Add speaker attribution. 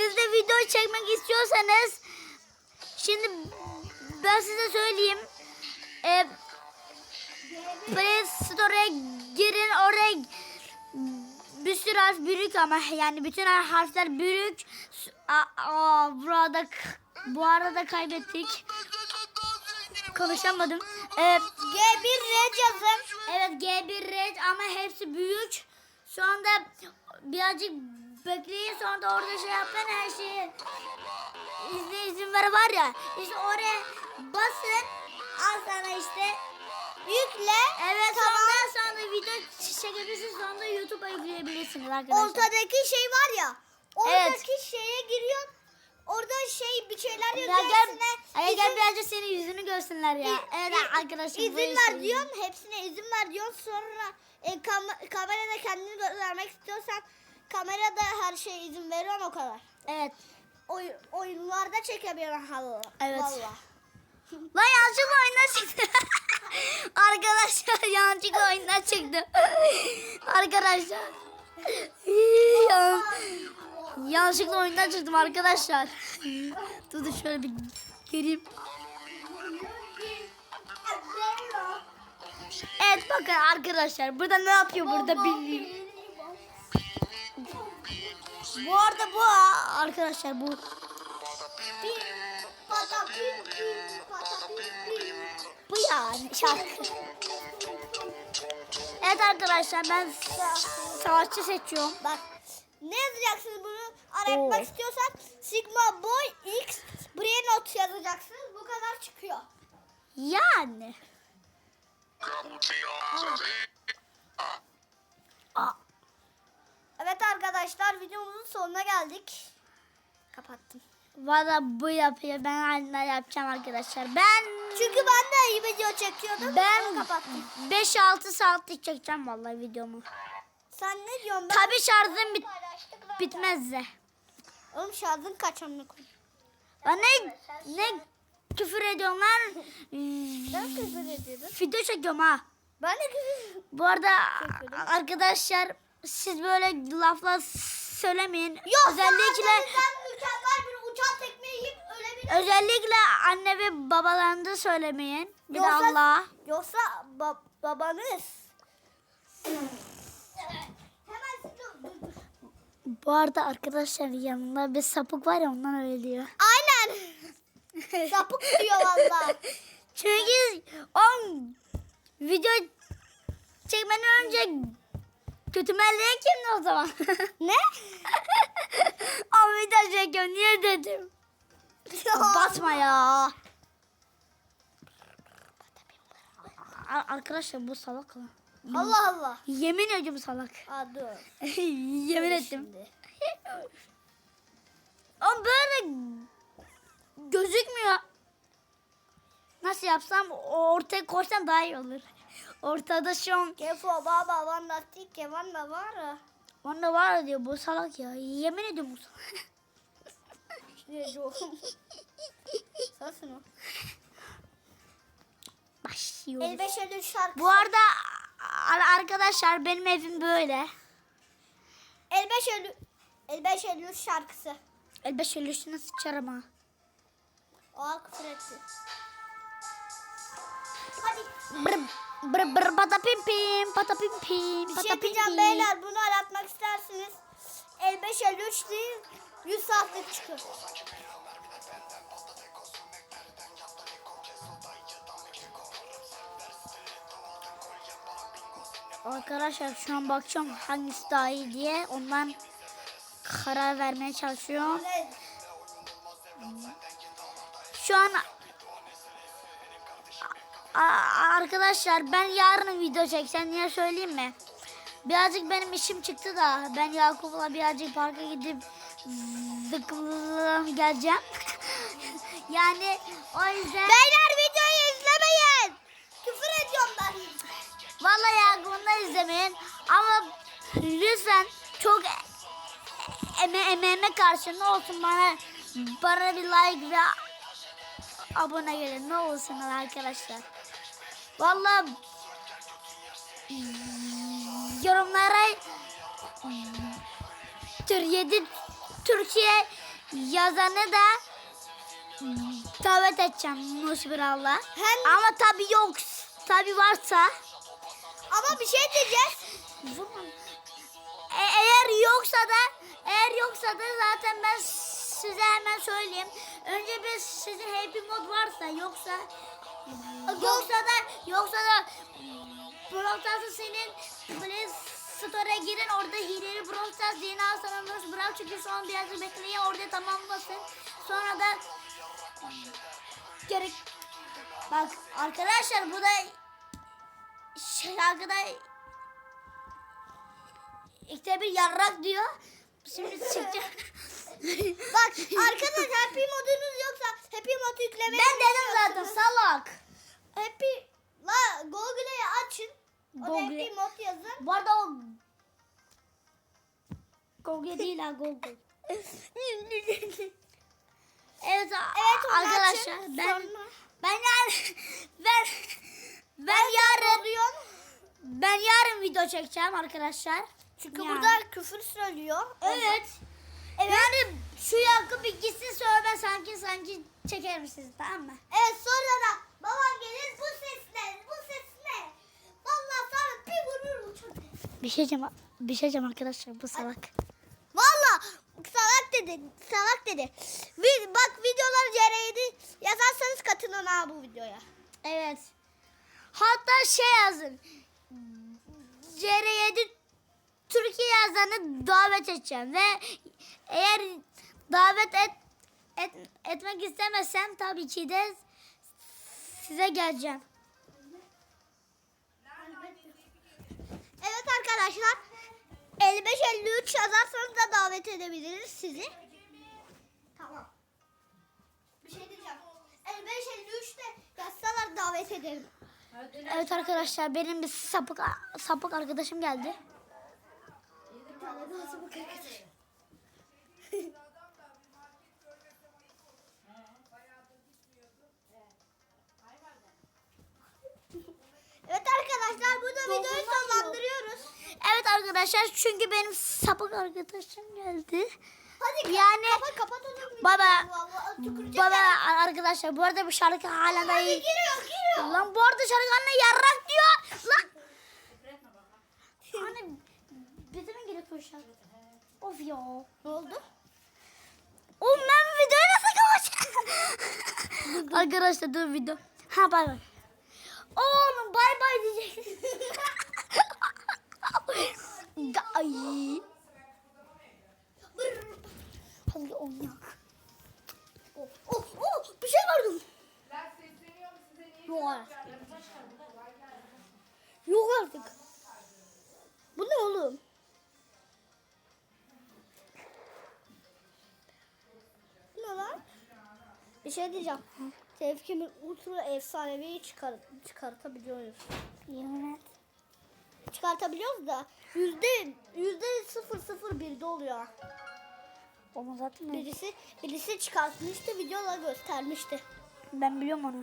Speaker 1: siz de video çekmek istiyorsanız şimdi ben size söyleyeyim. E, Play Store'a girin oraya bir sürü harf büyük ama yani bütün harfler büyük. Aa, aa, burada bu arada kaybettik. Konuşamadım. Ee,
Speaker 2: G1 red yazın.
Speaker 1: evet G1 red ama hepsi büyük. Şu anda birazcık bekleyin sonra da orada şey yapın her şeyi izle izin ver var ya işte oraya basın al sana işte
Speaker 2: Yükle.
Speaker 1: Evet
Speaker 2: Tamam.
Speaker 1: sonra sonra video çekebilirsiniz sonra da YouTube'a yükleyebilirsiniz arkadaşlar.
Speaker 2: Ortadaki şey var ya. Oradaki
Speaker 1: Evet.
Speaker 2: şeye giriyorsun. Orada şey bir şeyler
Speaker 1: Ya
Speaker 2: yazıyor.
Speaker 1: gel,
Speaker 2: hepsine
Speaker 1: ay gel birazcık senin yüzünü görsünler ya.
Speaker 2: İ-
Speaker 1: evet
Speaker 2: İ-
Speaker 1: arkadaşlar. bu
Speaker 2: İzin ver diyorsun. Hepsine izin ver diyorsun. Sonra e, kam- kamerada kendini göstermek istiyorsan kamerada her şeye izin veriyorsun o kadar.
Speaker 1: Evet.
Speaker 2: Oy, oyunlarda çekebiliyorsun halı.
Speaker 1: Evet.
Speaker 2: Valla.
Speaker 1: Lan yanlışlıkla oyundan çıktı. arkadaşlar yanlışlıkla oyundan çıktı. arkadaşlar. Yan, yanlışlıkla oyundan çıktım arkadaşlar. Dur dur şöyle bir gireyim. Evet bakın arkadaşlar burada ne yapıyor burada bilmiyorum. Bu arada bu arkadaşlar bu. Bu yani şarkı. Evet arkadaşlar ben savaşçı seçiyorum.
Speaker 2: Bak ne yazacaksınız bunu aratmak istiyorsan Sigma Boy X buraya not yazacaksınız. Bu kadar çıkıyor.
Speaker 1: Yani.
Speaker 2: Geldik. Kapattım.
Speaker 1: Valla bu yapıyor. Ben hala yapacağım arkadaşlar. Ben
Speaker 2: Çünkü ben de iyi video çekiyordum.
Speaker 1: ben
Speaker 2: kapattım.
Speaker 1: 5-6 saatlik çekeceğim vallahi videomu.
Speaker 2: Sen ne diyorsun? Ben...
Speaker 1: Tabi şarjım bit bitmezse.
Speaker 2: Oğlum şarjın kaç koyayım?
Speaker 1: Ben ne ne küfür ediyorum lan.
Speaker 2: Ben küfür ediyordum.
Speaker 1: Video çekiyorum ha.
Speaker 2: Ben de küfür
Speaker 1: Bu arada arkadaşlar siz böyle laflar söylemeyin.
Speaker 2: Yok
Speaker 1: özellikle
Speaker 2: mükemmel bir uçak tekme yiyip ölebilirsin.
Speaker 1: özellikle anne ve babalarını da söylemeyin. Bir de
Speaker 2: Yoksa-
Speaker 1: Allah.
Speaker 2: Yoksa ba- babanız. Hemen dur, dur.
Speaker 1: Bu arada arkadaşlar yanında bir sapık var ya ondan öyle diyor.
Speaker 2: Aynen. Sapık diyor valla.
Speaker 1: Çünkü on video çekmeden önce kötü melleğe kimdi o zaman?
Speaker 2: Ne?
Speaker 1: o video çekiyorum niye dedim. Basma ya. Arkadaşlar bu salak lan.
Speaker 2: Allah Allah.
Speaker 1: Yemin ediyorum salak.
Speaker 2: Aa dur.
Speaker 1: Yemin ettim. Ama böyle gözükmüyor. Nasıl yapsam ortaya koysam daha iyi olur. Ortada şu an
Speaker 2: Kefo baba vanda tike vanda var.
Speaker 1: onda var diyor bu salak ya. Yemin ediyorum bu salak.
Speaker 2: Sensin o.
Speaker 1: Başlıyoruz.
Speaker 2: Elbeş Eylül şarkısı.
Speaker 1: Bu arada arkadaşlar benim evim böyle.
Speaker 2: Elbeş Eylül. Elbeş Eylül şarkısı.
Speaker 1: Elbeş ölüsüne sıçarım ha.
Speaker 2: Aa küfür etti. Hadi.
Speaker 1: Bır bır bır bata pim pim pata pim pim
Speaker 2: Bir
Speaker 1: pata
Speaker 2: şey
Speaker 1: pim
Speaker 2: diyeceğim
Speaker 1: pim.
Speaker 2: beyler bunu aratmak isterseniz 55 53 değil 100 saatlik çıkıyor.
Speaker 1: Arkadaşlar şu an bakacağım hangisi daha iyi diye ondan karar vermeye çalışıyorum. Şu an Arkadaşlar ben yarın video çekeceğim niye söyleyeyim mi? Birazcık benim işim çıktı da ben Yakup'la birazcık parka gidip zıkkım geleceğim. yani o yüzden
Speaker 2: Beyler videoyu izlemeyin. Küfür ediyorum ben.
Speaker 1: vallahi Yakup'u da izlemeyin ama lütfen çok eme emeğime karşında olsun bana bana bir like ve abone gelin ne olsun arkadaşlar. Vallahi yorumlara tür 7 Türkiye yazanı da davet edeceğim Musbirallah.
Speaker 2: Hem-
Speaker 1: Ama tabii yok. Tabii varsa.
Speaker 2: Ama bir şey diyeceğiz.
Speaker 1: E, eğer yoksa da eğer yoksa da zaten ben size hemen söyleyeyim. Önce bir sizin happy mod varsa yoksa yoksa da yoksa da Brawl senin Play Store'a girin orada hileli Brawl Stars yeni alsanız Brawl çünkü son biraz bekleyin orada tamamlasın. Sonra da gerek Bak arkadaşlar bu da şarkıda İşte bir yarrak diyor. Şimdi çıkacak.
Speaker 2: Bak arkadaşlar happy modunuz yoksa happy mod yüklemeyi
Speaker 1: ben dedim zaten salak.
Speaker 2: Happy la Google'ı açın. Orada
Speaker 1: Google.
Speaker 2: happy mod yazın.
Speaker 1: Bu arada o Google değil ha Google. evet,
Speaker 2: Evet,
Speaker 1: arkadaşlar
Speaker 2: açın.
Speaker 1: ben
Speaker 2: Sonra-
Speaker 1: ben yani ben ben yarın ben yarın video çekeceğim arkadaşlar.
Speaker 2: Çünkü
Speaker 1: Yani.
Speaker 2: burada küfür söylüyor.
Speaker 1: Evet. Yani şu yankı bir gitsin sonra ben sanki sanki çekerim sizi tamam mı?
Speaker 2: Evet sonra da babam gelir bu ses ne? Bu ses ne? Vallahi sonra bir vurur uçur.
Speaker 1: Bir şey diyeceğim, bir şey diyeceğim arkadaşlar bu salak.
Speaker 2: Valla salak dedi. Salak dedi. Bak videolar CR7 yazarsanız katılın ha bu videoya.
Speaker 1: Evet. Hatta şey yazın. CR7 Türkiye yazanı davet edeceğim ve eğer davet et, et etmek istemezsem tabii ki de size geleceğim.
Speaker 2: Evet arkadaşlar. 55-53 yazarsanız da davet edebiliriz sizi. Tamam. Bir şey diyeceğim. 55-53'te yazsalar davet ederim.
Speaker 1: Evet arkadaşlar benim bir sapık sapık arkadaşım geldi.
Speaker 2: Bir tane daha sabık arkadaş. Evet arkadaşlar burada videoyu sonlandırıyoruz.
Speaker 1: Evet arkadaşlar çünkü benim sapık arkadaşım geldi.
Speaker 2: Hadi
Speaker 1: Yani-
Speaker 2: kapat kapat onu.
Speaker 1: Baba baba
Speaker 2: yani.
Speaker 1: arkadaşlar bu arada bu şarkı hala da iyi.
Speaker 2: giriyor giriyor.
Speaker 1: Lan bu arada şarkı anne yarrak diyor. Lan. Anne şarkı. Of ya.
Speaker 2: Ne oldu?
Speaker 1: Oğlum ben bu videoyu nasıl kapatacağım? arkadaşlar dur video. Ha bay bay. Oğlum bay bay diyeceksin. Ay. Hadi oynak.
Speaker 2: Oh, Bir şey diyeceğim. Tevkimin ultra efsanevi çıkar çıkartabiliyoruz.
Speaker 1: Yemin et.
Speaker 2: Çıkartabiliyoruz da yüzde yüzde sıfır sıfır birde oluyor.
Speaker 1: Onu zaten
Speaker 2: Birisi birisi çıkartmıştı videoda göstermişti.
Speaker 1: ben biliyorum onu.